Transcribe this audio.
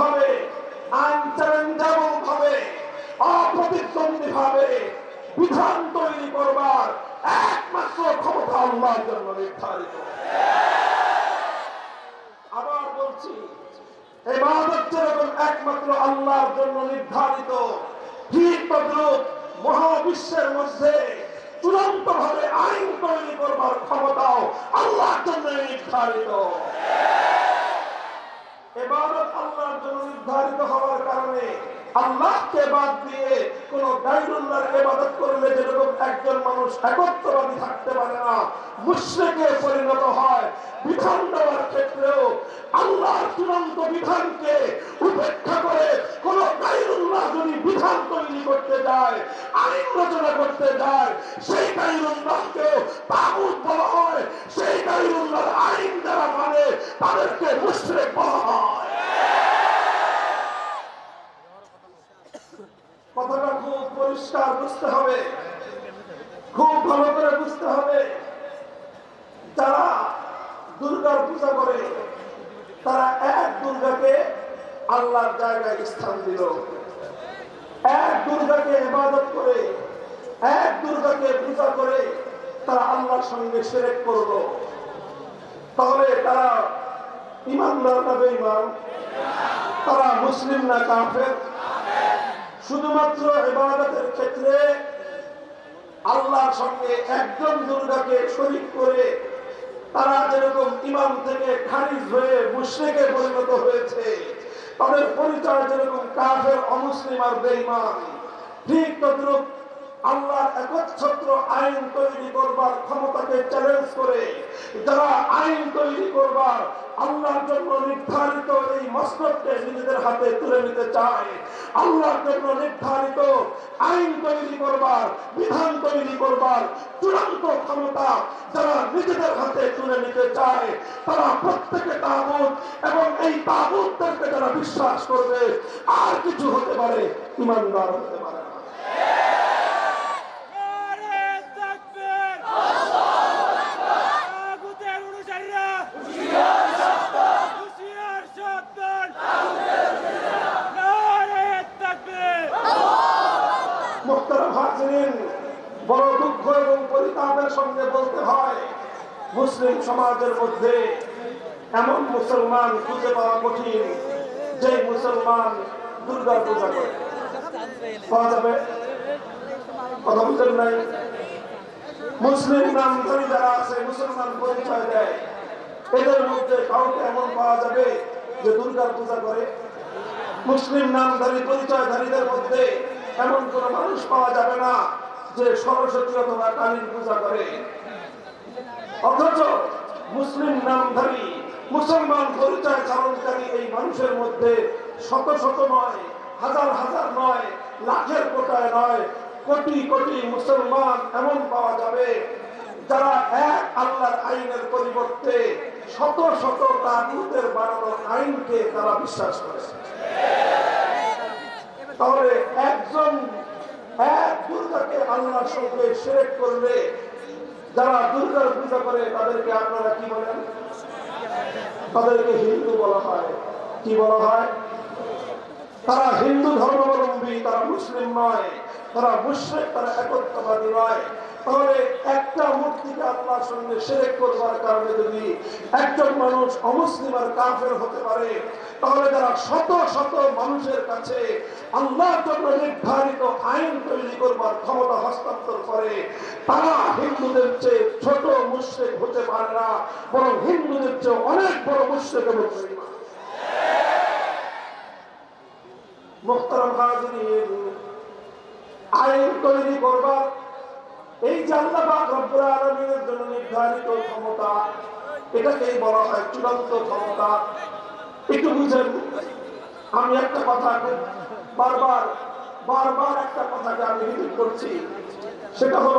ভাবে ভাবে, অপ্রতিদ্বন্দ্বী ভাবে বিধান তৈরি করবার একমাত্র ক্ষমতা আল্লাহর জন্য নির্ধারিত। আবার বলছি, এবাদত যেরকম একমাত্র আল্লাহর জন্য নির্ধারিত, ঠিক মহাবিশ্বের মধ্যে চূড়ান্ত ভাবে আইন তৈরি করবার ক্ষমতাও আল্লাহর জন্য নির্ধারিত। এবাদত আল্লাহর জন্য নির্ধারিত হওয়ার কারণে আল্লাহকে বাদ দিয়ে কোন গাইরুল্লাহর এবাদত করলে যেরকম একজন মানুষ একত্রবাদী থাকতে পারে না, মুশ্রিকে পরিণত হয়, বিধান দেওয়ার ক্ষেত্রেও আল্লাহর চূড়ান্ত বিধানকে উপেক্ষা করে কোন গাইরুল্লাহ যদি বিধান তৈরি করতে যায়, আইন রচনা করতে যায়, সেই গাইরুল্লাহকেও তাগুত বলা হয় সেই গাইরুল্লাহর আইন যারা মানে তাদেরকে মুশ্রিক বলা হয় কথাটা খুব পরিষ্কার বুঝতে হবে। খুব ভালো করে বুঝতে হবে। যারা দুর্গার পূজা করে, তারা এক দুর্গাকে আল্লাহর জায়গায় স্থান দিল। এক দুর্গাকে ইবাদত করে, এক দুর্গাকে পূজা করে তারা আল্লাহর সঙ্গে সেরেক করল। তাহলে তারা ইমানদার না বেঈমান? তারা মুসলিম না কাফের? শুধুমাত্র ইবাদতের ক্ষেত্রে আল্লাহর সঙ্গে একজন দুর্গাকে শরিক করে তারা যেরকম ইমাম থেকে খারিজ হয়ে মুশ্রিকে পরিণত হয়েছে, তাদের পরিচয় যেরকম কাফের, অমুসলিম আর বেইমান ঠিক তদ্রুপ আল্লাহর একচ্ছত্র আইন তৈরি করবার ক্ষমতাকে চ্যালেঞ্জ করে, যারা আইন তৈরি করবার আল্লাহর জন্য নির্ধারিত এই মসনদকে নিজেদের হাতে তুলে নিতে চায়, আল্লাহর জন্য নির্ধারিত আইন তৈরি করবার, বিধান তৈরি করবার চূড়ান্ত ক্ষমতা যারা নিজেদের হাতে তুলে নিতে চায়, তারা প্রত্যেকে তাগুত এবং এই তাগুতদেরকে যারা বিশ্বাস করবে, আর কিছু হতে পারে, ইমানদার হতে পারে। বড় দুঃখ এবং পরিতাপের সঙ্গে বলতে হয়, মুসলিম সমাজের মধ্যে এমন মুসলমান খুঁজে পাওয়া কঠিন যে মুসলমান দুর্গা পূজা করে। পাওয়া যাবে? কথা বুঝেন নাই? মুসলিম নামধারী যারা আছে, মুসলমান পরিচয় দেয়। এদের মধ্যে কাউকে এমন পাওয়া যাবে যে দুর্গার পূজা করে? মুসলিম নামধারী পরিচয়ধারীদের মধ্যে এমন কোন মানুষ পাওয়া যাবে না যে সরস্বতী অথবা কালীর পূজা করে। অথচ মুসলিম নামধারী, মুসলমান পরিচয় চালনকারী এই মানুষের মধ্যে শত শত নয়, হাজার হাজার নয়, লাখের কোটায় নয়, কোটি কোটি মুসলমান এমন পাওয়া যাবে যারা এক আল্লাহর আইনের পরিবর্তে শত শত তাগুতের বানানো আইনকে তারা বিশ্বাস করে। তাহলে একজন করলে যারা দুর্গার পূজা করে, তাদেরকে আপনারা কি বলেন? তাদেরকে হিন্দু বলা হয়। কি বলা হয়? তারা হিন্দু ধর্মাবলম্বী, তারা মুসলিম নয়, তারা মুশ্রিক, তারা একত্রবাদী নয়। তাহলে একটা মূর্তিকে সঙ্গে করবার কারণে যদি একজন মানুষ অমুসলিম আর কাফের হতে পারে, তাহলে যারা শত শত মানুষের কাছে আল্লাহর আইন তৈরি করবার ক্ষমতা হস্তান্তর করে, তারা হিন্দুদের চেয়ে ছোট মুশ্রিক হতে পারে না, বরং হিন্দুদের চেয়ে অনেক বড় মুশ্রিক এবং হাজিরিন, আইন তৈরি করবার এই জন্য নির্ধারিত ক্ষমতা, এটাকেই বলা হয় চূড়ান্ত ক্ষমতা। একটু বুঝেন, আমি একটা কথা বারবার বারবার একটা কথাকে আমি রিপিট করছি সেটা হলো